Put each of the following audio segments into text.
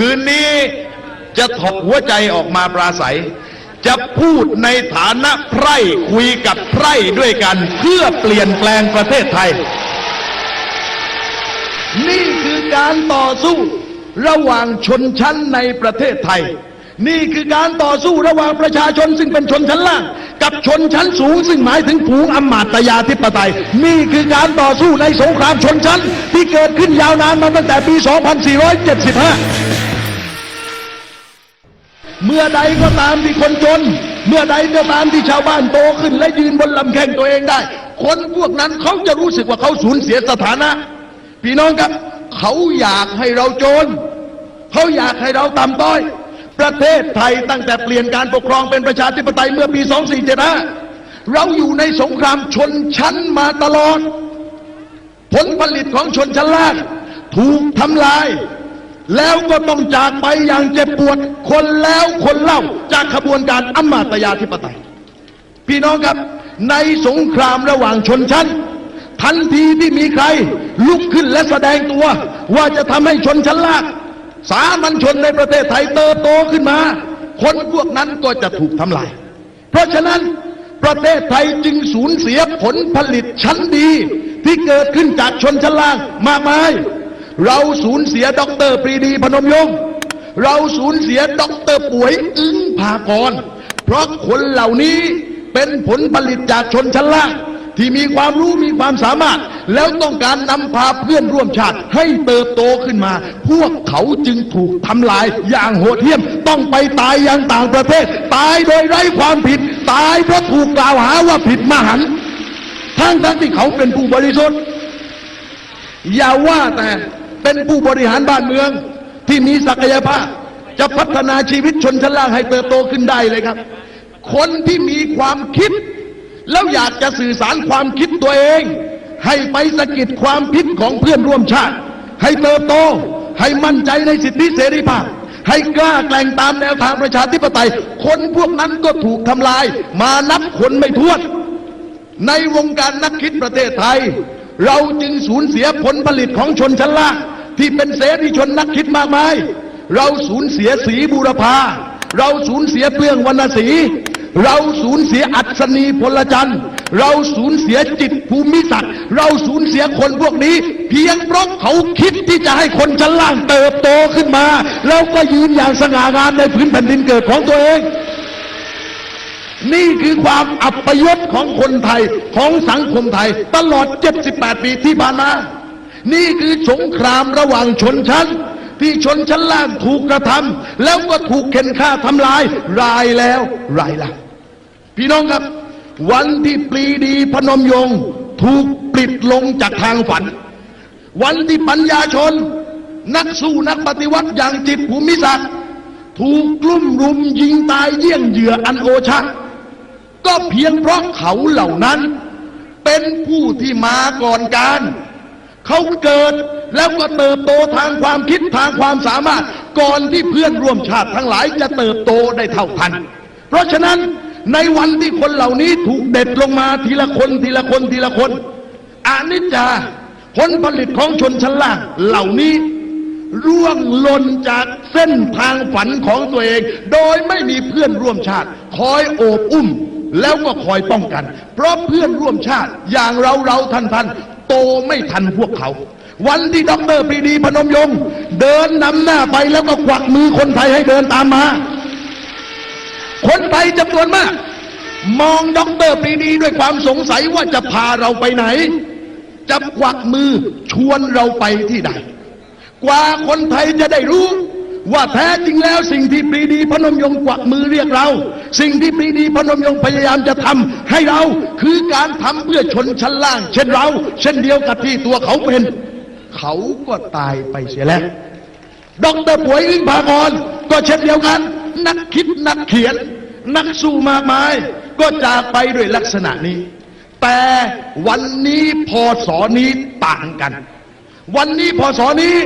คืนนี้จะถกหัวใจออกมาปราศัย จะพูดในฐานะไพร่คุยกับไพร่ด้วยกันเพื่อเปลี่ยนแปลงประเทศไทย นี่คือการต่อสู้ระหว่างชนชั้นในประเทศไทย นี่คือการต่อสู้ระหว่างประชาชนซึ่งเป็นชนชั้นล่าง กับชนชั้นสูง ซึ่งหมายถึงผูงอำมาตยาธิปไตย นี่คือการต่อสู้ในสงครามชนชั้นที่เกิดขึ้นยาวนานมาตั้งแต่ปี 2475 เมื่อใดก็ตามที่คนจน เมื่อใดก็ตามที่ชาวบ้านโตขึ้น และยืนบนลำแข้งตัวเองได้ คนพวกนั้นเขาจะรู้สึกว่าเขาสูญเสียสถานะ พี่น้องครับ เขาอยากให้เราจน เขาอยากให้เราต่ำต้อย ประเทศไทยตั้งแต่เปลี่ยนการปกครองเป็นประชาธิปไตยเมื่อปี 2475 เราอยู่ในสงครามชนชั้นมาตลอด ผลผลิตของชนชั้นล่างถูกทำลาย แล้วก็ต้องจากไปอย่างเจ็บปวด คนแล้วคนเล่าจากขบวนการอำมาตยาธิปไตย พี่น้องครับ ในสงครามระหว่างชนชั้น ทันทีที่มีใคร ลุกขึ้นและแสดงตัว ว่าจะทำให้ชนชั้นล่างสามัญชนในประเทศไทยเติบโตขึ้นมา คนพวกนั้นก็จะถูกทำลาย เพราะฉะนั้นประเทศไทยจึงสูญเสียผลผลิตชั้นดี ที่เกิดขึ้นจากชนชั้นล่างมากมาย เราสูญเสียด็อกเตอร์ปรีดีพนมยงค์เราสูญเสียด็อกเตอร์ป่วยอึ้งภากร เพราะคนเหล่านี้เป็นผลผลิตจากชนชั้นล่างที่มีความรู้มีความสามารถ แล้วต้องการนำพาเพื่อนร่วมชาติให้เติบโตขึ้นมา พวกเขาจึงถูกทำลายอย่างโหดเหี้ยม ต้องไปตายอย่างต่างประเทศ ตายโดยไร้ความผิด ตายเพราะถูกกล่าวหาว่าผิดมหันต์ทั้งทั้งที่เขาเป็นผู้บริสุทธิ์อย่าว่าแต่ เป็นผู้บริหารบ้านเมืองที่มีศักยภาพ จะพัฒนาชีวิตชนชั้นล่างให้เติบโตขึ้นได้เลยครับ คนที่มีความคิด แล้วอยากจะสื่อสารความคิดตัวเอง ให้ไปสะกิดความคิดของเพื่อนร่วมชาติ ให้เติบโต ให้มั่นใจในสิทธิเสรีภาพให้กล้าแกล่งตามแนวทางประชาธิปไตย คนพวกนั้นก็ถูกทำลาย มานับคนไม่ถ้วน ในวงการนักคิดประเทศไทย เราจึงสูญเสียผลผลิตของชนชั้นล่าง ที่เป็นเสรีชนนักคิดมากมาย เราสูญเสียสีบูรพา เราสูญเสียเปลืองวรรณศีเราสูญเสียอัศนีพลจันทร์เราสูญเสียจิตภูมิศักดิ์เราสูญเสียคนพวกนี้ เพียงเพราะเขาคิดที่จะให้คนชั้นล่างเติบโตขึ้นมา แล้วก็ยืนอย่างสง่างามในพื้นแผ่นดินเกิดของตัวเอง นี่คือความอัปยศของคนไทยของสังคมไทย ตลอด 78 ปีที่ผ่านมา นี่คือสงครามระหว่างชนชั้น ที่ชนชั้นล่างถูกกระทำแล้วก็ถูกเข็นฆ่าทำลาย รายแล้วรายล่าพี่น้องครับ วันที่ปรีดีพนมยงค์ถูกปลิดลงจากทางฝัน วันที่ปัญญาชน นักสู้นักปฏิวัติอย่างจิตภูมิศักดิ์ถูกกลุ่มรุมยิงตายเยี่ยงเหยื่ออันโอชะก็เพียงเพราะเขาเหล่านั้น เป็นผู้ที่มาก่อนการ เขาเกิดแล้วก็เติบโตทางความคิดทางความสามารถ ก่อนที่เพื่อนร่วมชาติทั้งหลายจะเติบโตได้เท่าทัน เพราะฉะนั้นในวันที่คนเหล่านี้ถูกเด็ดลงมาทีละคนทีละคนทีละคนอานิจจาผลผลิตของชนชั้นล่างเหล่านี้ร่วงหล่นจากเส้นทางฝันของตัวเอง โดยไม่มีเพื่อนร่วมชาติ คอยโอบอุ้มแล้วก็คอยป้องกัน เพราะเพื่อนร่วมชาติอย่างเราเราท่านท่าน โตไม่ทันพวกเขา วันที่ด็อกเตอร์ปรีดีพนมยงค์เดินนำหน้าไปแล้วก็กวักมือคนไทยให้เดินตามมา คนไทยจำนวนมาก มองด็อกเตอร์ปรีดีด้วยความสงสัยว่าจะพาเราไปไหน จะกวักมือชวนเราไปที่ใด กว่าคนไทยจะได้รู้ ว่าแท้จริงแล้วสิ่งที่ปรีดีพนมยงกวักมือเรียกเรา สิ่งที่ปรีดีพนมยงพยายามจะทำให้เราคือการทำเพื่อชนชั้นล่าง เช่นเรา เช่นเดียวกับที่ตัวเขาเป็น เขาก็ตายไปเสียแล้วดอกเตอรป่วยอิงพากรก็เช่นเดียวกัน นักคิดนักเขียน นักสู้มากมาย ก็จากไปด้วยลักษณะนี้ แต่วันนี้พอสอนี้ต่างกัน วันนี้พอสอนี้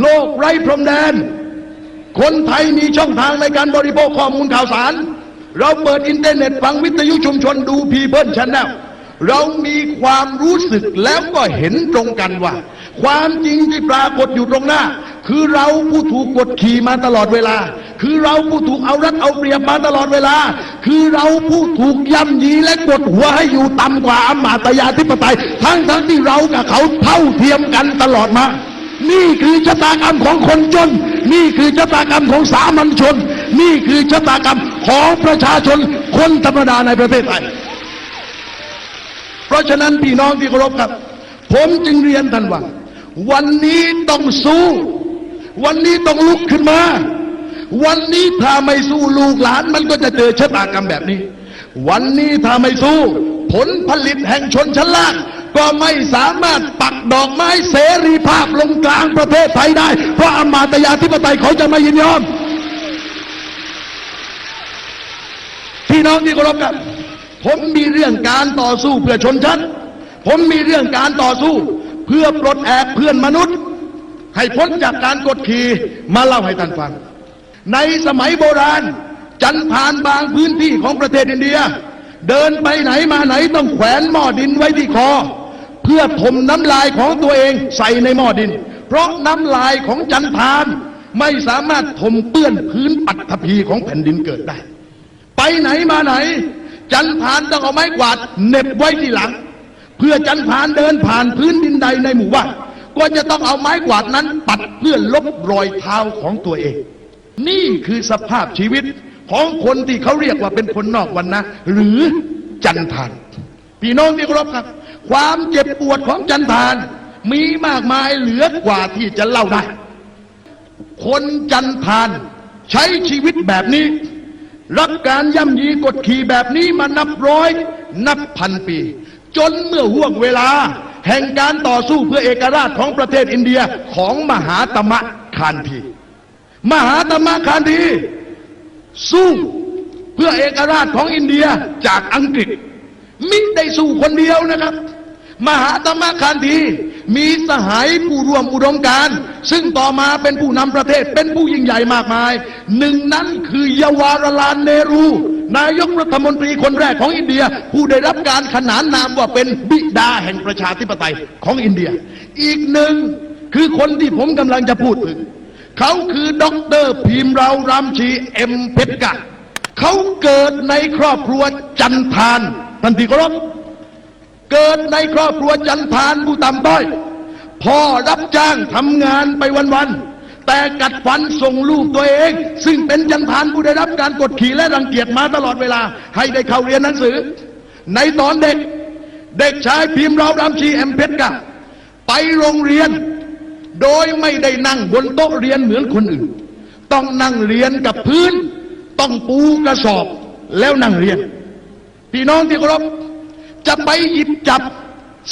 โลกไร้พรมแดน คนไทยมีช่องทางในการบริโภคข้อมูลข่าวสาร เราเปิดอินเทอร์เน็ตฟังวิทยุชุมชนดูพีเพิลชันแนลเรามีความรู้สึกแล้วก็เห็นตรงกันว่า ความจริงที่ปรากฏอยู่ตรงหน้า คือเราผู้ถูกกดขี่มาตลอดเวลา คือเราผู้ถูกเอารัดเอาเปรียบมาตลอดเวลา คือเราผู้ถูกย่ำยีและกดหัวให้อยู่ต่ำกว่าอำมาตยาธิปไตย ทั้งทั้งที่เรากับเขาเท่าเทียมกันตลอดมา นี่คือชะตากรรมของคนจน นี่คือชะตากรรมของสามัญชน นี่คือชะตากรรมของประชาชนคนธรรมดาในประเทศไทย เพราะฉะนั้นพี่น้องที่เคารพครับ ผมจึงเรียนท่านว่าวันนี้ต้องสู้ วันนี้ต้องลุกขึ้นมา วันนี้ถ้าไม่สู้ลูกหลานมันก็จะเจอชะตากรรมแบบนี้ วันนี้ถ้าไม่สู้ ผลผลิตแห่งชนชั้นล่าง ก็ไม่สามารถปักดอกไม้เสรีภาพลงกลางประเทศไทยได้ เพราะอำมาตยาธิปไตยเขาจะไม่ยินยอม พี่น้องที่เคารพครับ ผมมีเรื่องการต่อสู้เพื่อชนชั้น ผมมีเรื่องการต่อสู้ เพื่อปลดแอกเพื่อนมนุษย์ ให้พ้นจากการกดขี่มาเล่าให้ท่านฟัง ในสมัยโบราณ จันทานบางพื้นที่ของประเทศอินเดียเดินไปไหนมาไหนต้องแขวนหม้อดินไว้ที่คอ เพื่อถมน้ำลายของตัวเองใส่ในหม้อดิน เพราะน้ำลายของจันทานไม่สามารถถมเปื้อนพื้นปัตภีของแผ่นดินเกิดได้ ไปไหนมาไหน จันทานต้องเอาไม้กวาดเน็บไว้ที่หลัง เพื่อจันทานเดินผ่านพื้นดินใดในหมู่บ้านก็จะต้องเอาไม้กวาดนั้นปัดเพื่อลบรอยเท้าของตัวเอง นี่คือสภาพชีวิตของคนที่เขาเรียกว่าเป็นคนนอกวันนะหรือจันทานพี่น้องที่เคารพครับ ความเจ็บปวดของจันทานมีมากมายเหลือกว่าที่จะเล่าได้ คนจันทานใช้ชีวิตแบบนี้ รับการย่ำยีกดขี่แบบนี้มานับร้อย นับพันปี จนเมื่อห่วงเวลา แห่งการต่อสู้เพื่อเอกราชของประเทศอินเดียของมหาตมะคานธีมหาตมะคานธีสู้เพื่อเอกราชของอินเดียจากอังกฤษมิได้สู้คนเดียวนะครับ มหาตมคานธีมีสหายผู้ร่วมอุดมการซึ่งต่อมาเป็นผู้นำประเทศเป็นผู้ยิ่งใหญ่มากมาย หนึ่งนั้นคือเยาวารลานเนรู นายกรัฐมนตรีคนแรกของอินเดีย ผู้ได้รับการขนานนามว่าเป็นบิดาแห่งประชาธิปไตยของอินเดีย อีกหนึ่งคือคนที่ผมกำลังจะพูดถึง เขาคือด็อกเตอร์พิมรารามชีเอ็มเพชรกะเขาเกิดในครอบครัวจันทานทันทีเคารพ เกิดในครอบครัวจันทานผู้ต่ำต้อยพ่อรับจ้างทำงานไปวันๆแต่กัดฟันส่งลูกตัวเอง ซึ่งเป็นจันทานผู้ได้รับการกดขี่และรังเกียจมาตลอดเวลา ให้ได้เข้าเรียนหนังสือ ในตอนเด็ก เด็กชายพิมพ์เรารามชีแอมเพชรกะไปโรงเรียน โดยไม่ได้นั่งบนโต๊ะเรียนเหมือนคนอื่น ต้องนั่งเรียนกับพื้น ต้องปูกระสอบแล้วนั่งเรียน พี่น้องที่เคารพ จะไปหยิบจับ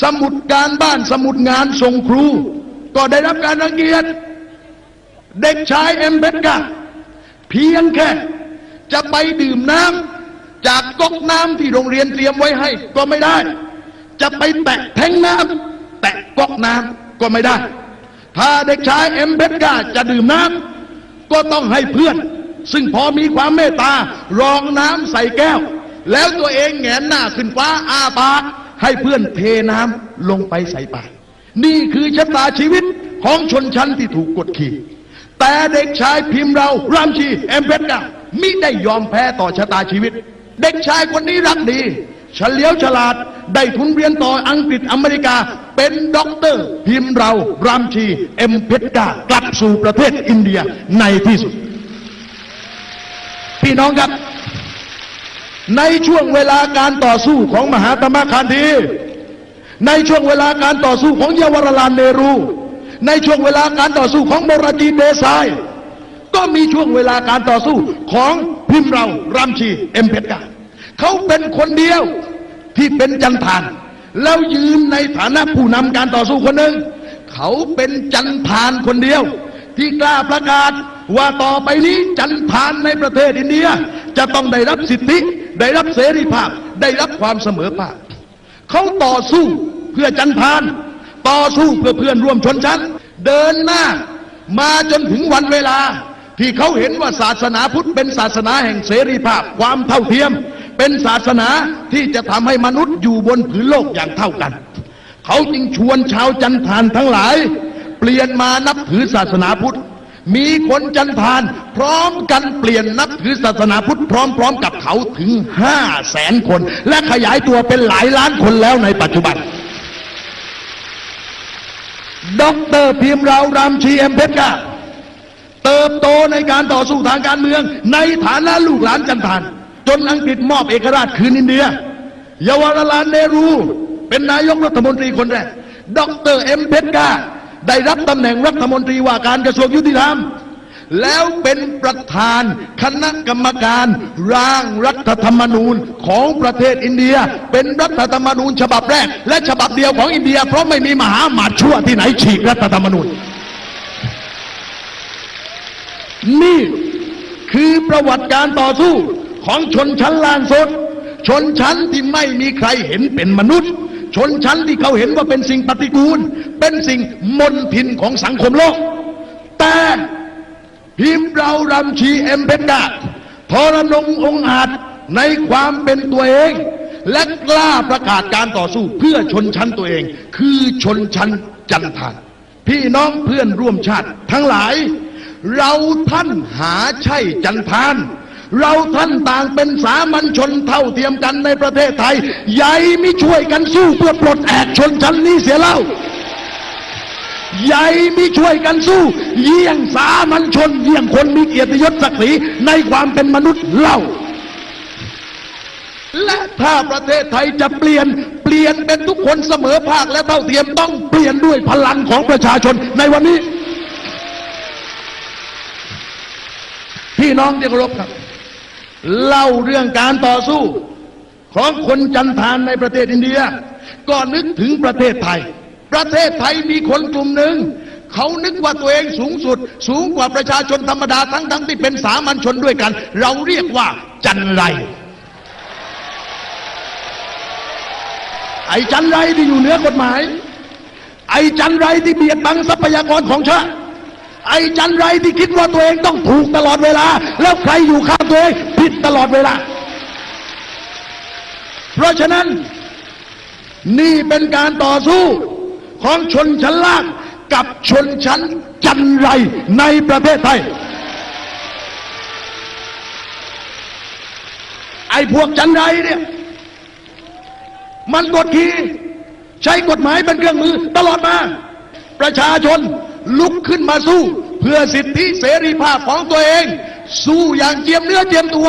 สมุดการบ้านสมุดงานส่งครู ก็ได้รับการรังเกียจเด็กชายเอ็มเบตกาเพียงแค่ จะไปดื่มน้ำจากก๊อกน้ำที่โรงเรียนเตรียมไว้ให้ ก็ไม่ได้ จะไปแตะแทงน้ำแตะก๊อกน้ำก็ไม่ได้ ถ้าเด็กชายเอ็มเบตกาจะดื่มน้ำก็ต้องให้เพื่อน ซึ่งพอมีความเมตตารองน้ำใส่แก้ว แล้วตัวเองแงนหน้าขึ้นฟ้าอาปากให้เพื่อนเทน้ำลงไปใส่ปากนี่คือชะตาชีวิตของชนชั้นที่ถูกกดขี่ แต่เด็กชายพิมพ์เรารามชีเอ็มเพชรกามิได้ยอมแพ้ต่อชะตาชีวิต เด็กชายคนนี้รักดีเฉลียวฉลาดได้ทุนเรียนต่ออังกฤษอเมริกา เป็นด็อกเตอร์ พิมพ์เรารามชีเอ็มเพชรกากลับสู่ประเทศอินเดียในที่สุด พี่น้องครับ ในช่วงเวลาการต่อสู้ของมหาตมะคานธีในช่วงเวลาการต่อสู้ของเยาวรลานเนรู ในช่วงเวลาการต่อสู้ของโมราจีเดซาย ก็มีช่วงเวลาการต่อสู้ของพิมพ์เรารามชีเอ็มเพชรกาเขาเป็นคนเดียวที่เป็นจันทานแล้วยืนในฐานะผู้นำการต่อสู้คนหนึ่ง เขาเป็นจันทานคนเดียว ที่กล้าประกาศ ว่าต่อไปนี้จันทานในประเทศอินเดีย จะต้องได้รับสิทธิ ได้รับเสรีภาพ ได้รับความเสมอภาคเขาต่อสู้เพื่อจันทาน ต่อสู้เพื่อเพื่อนร่วมชนชั้น เดินหน้ามาจนถึงวันเวลา ที่เขาเห็นว่าศาสนาพุทธเป็นศาสนาแห่งเสรีภาพ ความเท่าเทียม เป็นศาสนาที่จะทำให้มนุษย์อยู่บนผืนโลกอย่างเท่ากัน เขาจึงชวนชาวจันทานทั้งหลาย เปลี่ยนมานับถือศาสนาพุทธ มีคนจันทาน พร้อมกันเปลี่ยนนับถือศาสนาพุทธพร้อม ๆ กับเขาถึงห้าแสนคน และขยายตัวเป็นหลายล้านคนแล้วในปัจจุบันด็อกเตอร์พิมพ์รารามชีเอ็มเพชรกาเติบโตในการต่อสู้ทางการเมือง ในฐานะลูกหลานจันทาน จนอังกฤษมอบเอกราชคืนอินเดีย เยาวราลานเนรู เป็นนายกรัฐมนตรีคนแรกด็อกเตอร์เอ็มเพชรกา ได้รับตำแหน่งรัฐมนตรีว่าการกระทรวงยุติธรรม แล้วเป็นประธานคณะกรรมการร่างรัฐธรรมนูญของประเทศอินเดีย เป็นรัฐธรรมนูญฉบับแรก และฉบับเดียวของอินเดีย เพราะไม่มีมหาอมาตย์ชั่วที่ไหนฉีกรัฐธรรมนูญ นี่คือประวัติการต่อสู้ของชนชั้นล่างสุดชนชั้นที่ไม่มีใครเห็นเป็นมนุษย์ ชนชั้นที่เขาเห็นว่าเป็นสิ่งปฏิกูล เป็นสิ่งมนทินของสังคมโลก แต่พิมพ์เรารำชีเอ็มเพนดาทรนงองอาจในความเป็นตัวเอง และกล้าประกาศการต่อสู้เพื่อชนชั้นตัวเอง คือชนชั้นจันทานพี่น้องเพื่อนร่วมชาติ ทั้งหลาย เราท่านหาใช่จันทาน เราท่านต่างเป็นสามัญชนเท่าเทียมกันในประเทศไทย ใหญ่ไม่ช่วยกันสู้เพื่อปลดแอกชนชั้นนี้เสียเล่า ใหญ่มีช่วยกันสู้ เยี่ยงสามัญชน เยี่ยงคนมีเกียรติยศศักดิ์ศรีในความเป็นมนุษย์เล่า และถ้าประเทศไทยจะเปลี่ยน เปลี่ยนเป็นทุกคนเสมอภาคและเท่าเทียมต้องเปลี่ยนด้วยพลังของประชาชนในวันนี้พี่น้องที่เคารพครับ เล่าเรื่องการต่อสู้ ของคนจันทานในประเทศอินเดีย ก็นึกถึงประเทศไทย ประเทศไทยมีคนกลุ่มหนึ่ง เขานึกว่าตัวเองสูงสุด สูงกว่าประชาชนธรรมดาทั้งทั้งๆที่เป็นสามัญชนด้วยกัน เราเรียกว่าจันไร ไอ้จันไรที่อยู่เหนือกฎหมาย ไอ้จันไรที่เบียดบังทรัพยากรของชาติ ไอ้จันไรที่คิดว่าตัวเองต้องถูกตลอดเวลา แล้วใครอยู่ข้างตัวเองผิดตลอดเวลา เพราะฉะนั้น นี่เป็นการต่อสู้ของชนชั้นล่างกับชนชั้นจันไรในประเทศไทย ไอ้พวกจันไรเนี่ย มันกดขี่ใช้กฎหมายเป็นเครื่องมือตลอดมา ประชาชน ลุกขึ้นมาสู้ เพื่อสิทธิเสรีภาพของตัวเอง สู้อย่างเจียมเนื้อเจียมตัว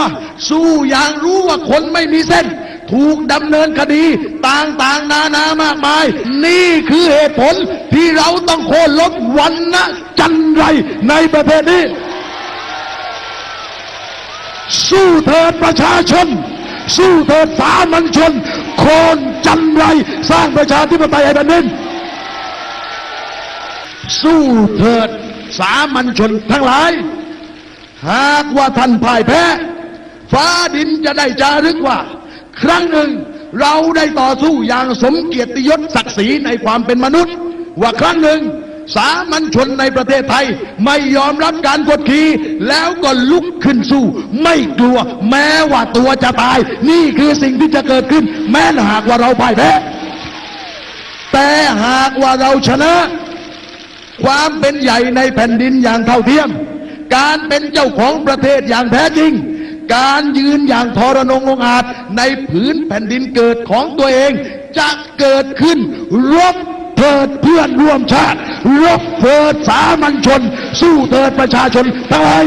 สู้อย่างรู้ว่าคนไม่มีเส้น ถูกดำเนินคดีต่างๆนานามากมาย นี่คือเหตุผลที่เราต้องโค่นลดวันนะจันไรในประเทศนี้ สู้เถิดประชาชน สู้เถิดสามัญชนโคนจันไรสร้างประชาธิปไตยให้แผ่นดิน สู้เถิดสามัญชนทั้งหลาย หากว่าท่านพ่ายแพ้ ฟ้าดินจะได้จารึกว่า ครั้งหนึ่งเราได้ต่อสู้อย่างสมเกียรติยศศักดิ์ศรีในความเป็นมนุษย์ ว่าครั้งหนึ่ง สามัญชนในประเทศไทย ไม่ยอมรับการกดขี่แล้วก็ลุกขึ้นสู้ ไม่กลัวแม้ว่าตัวจะตาย นี่คือสิ่งที่จะเกิดขึ้น แม้หากว่าเราพ่ายแพ้แต่หากว่าเราชนะ ความเป็นใหญ่ในแผ่นดินอย่างเท่าเทียม การเป็นเจ้าของประเทศอย่างแท้จริง การยืนอย่างทรนงองอาจในผืนแผ่นดินเกิดของตัวเอง จะเกิดขึ้นรบเถิดเพื่อนร่วมชาติรบเถิดสามัญชน สู้เถิดประชาชนทั้งหลาย